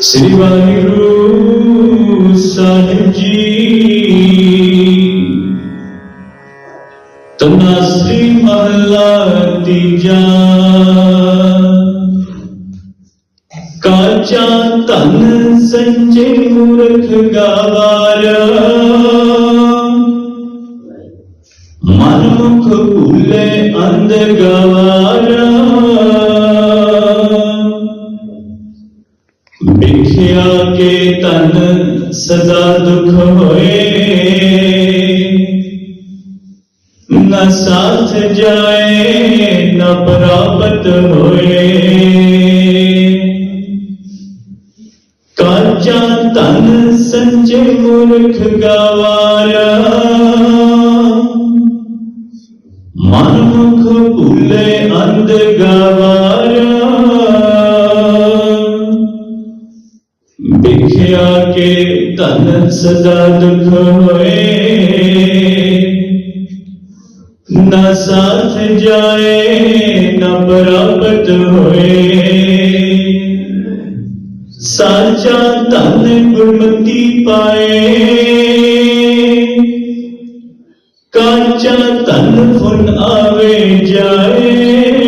ਸ੍ਰੀ ਵਾਹਿਗੁਰੂ ਸਾਹਿਬ ਜੀ। ਤਨਾਸਰੀ ਮਹਲਾ ਤੀਜਾ। ਕਾਚਾ ਧਨ ਸੰਚੇ ਮੂਰਖ ਗਵਾਰਾ। ਮਨ ਮੁਖ ਅੰਧ ਗਵਾਰਾ। ਵਿਖਿਆ ਕੇ ਤਨ ਸਦਾ ਦੁਖ ਹੋਏ? ਨਾ ਸਾਥ ਜਾਏ, ਨਾ ਪ੍ਰਾਪਤ ਹੋਏ। ਕਾਚਾ ਧਨ ਸੰਚੇ ਮੂਰਖ ਗਵਾਰਾ। ਮਨ ਮੁਖ ਭੂਲੇ ਅੰਧ ਗਵਾਰਾ। ਵਿਖਿਆ ਕੇ ਧਨ ਸਦਾ ਦੁਖ ਹੋਏ। ਨਾ ਸਾਥ ਜਾਏ, ਨਾ ਪ੍ਰਾਪਤ ਹੋਏ। ਸਾਚਾ ਧਨ ਗੁਰਮਤੀ ਪਾਏ। ਕਾਚਾ ਧਨ ਫੁਨ ਆਵੇ ਜਾਏ।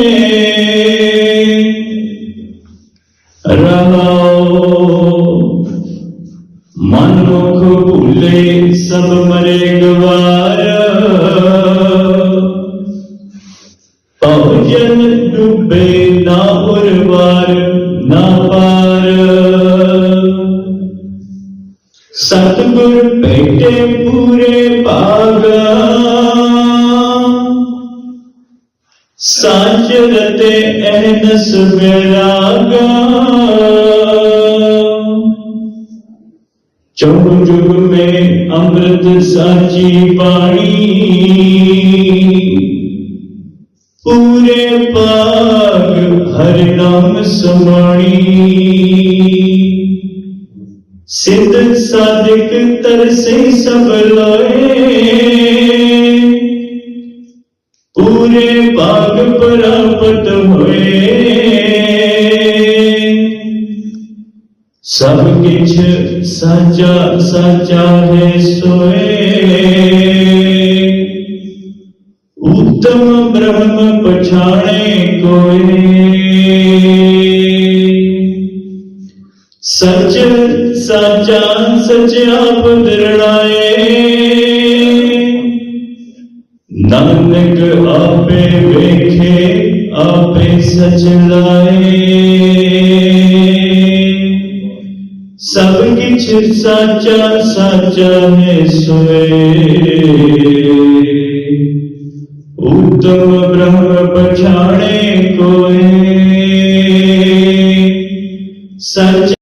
ਭੁੱਲੇ ਸਭ ਮਰੇ ਗਵਾਰ। ਭਜਨ ਡੁੱਬੇ ਨਾ ਉਰਵਾਰ ਨਾ ਪਾਰ। ਸਤਿਗੁਰ ਭੇਟੇ ਪੂਰੇ ਭਾਗਾ। ਸਾਚ ਰਤੇ ਅਹਨਸ ਵਿਰਾਗਾ ਚੌ ਜੁਗ ਮੇ ਅੰਮ੍ਰਿਤ ਸਾਚੀ ਬਾਣੀ ਪੂਰੇ ਪਾਗ ਹਰਿ ਨਾਮ ਸਮਾਣੀ ਸਿੱਧ ਸਾਧਕ ਤਰਸੇ ਸਭ ਲੋਏ। ਪੂਰੇ ਭਾਗ ਪ੍ਰਾਪਤ ਹੋਏ। ਸਭ ਕਿਛ ਸਾਚਾ ਸਾਚਾ ਹੈ ਸੋਏ ਉਤਮ ਬ੍ਰਹਮ ਪਛਾਣੇ ਕੋਏ ਸਚ ਸਾਚਾ ਸਚਿਆ ਦਰੜਾਏ ਨਾਨਕ ਆਪੇ ਵੇਖੇ ਆਪੇ ਸਚ ਲਾਏ ਸਭ ਕਿਛ ਸਾਚਾ ਸਾਚਾ ਹੈ ਸੋਏ। ਉਤਮ ਬ੍ਰਹਮ ਪਛਾਣੇ ਕੋਏ। ਸਚ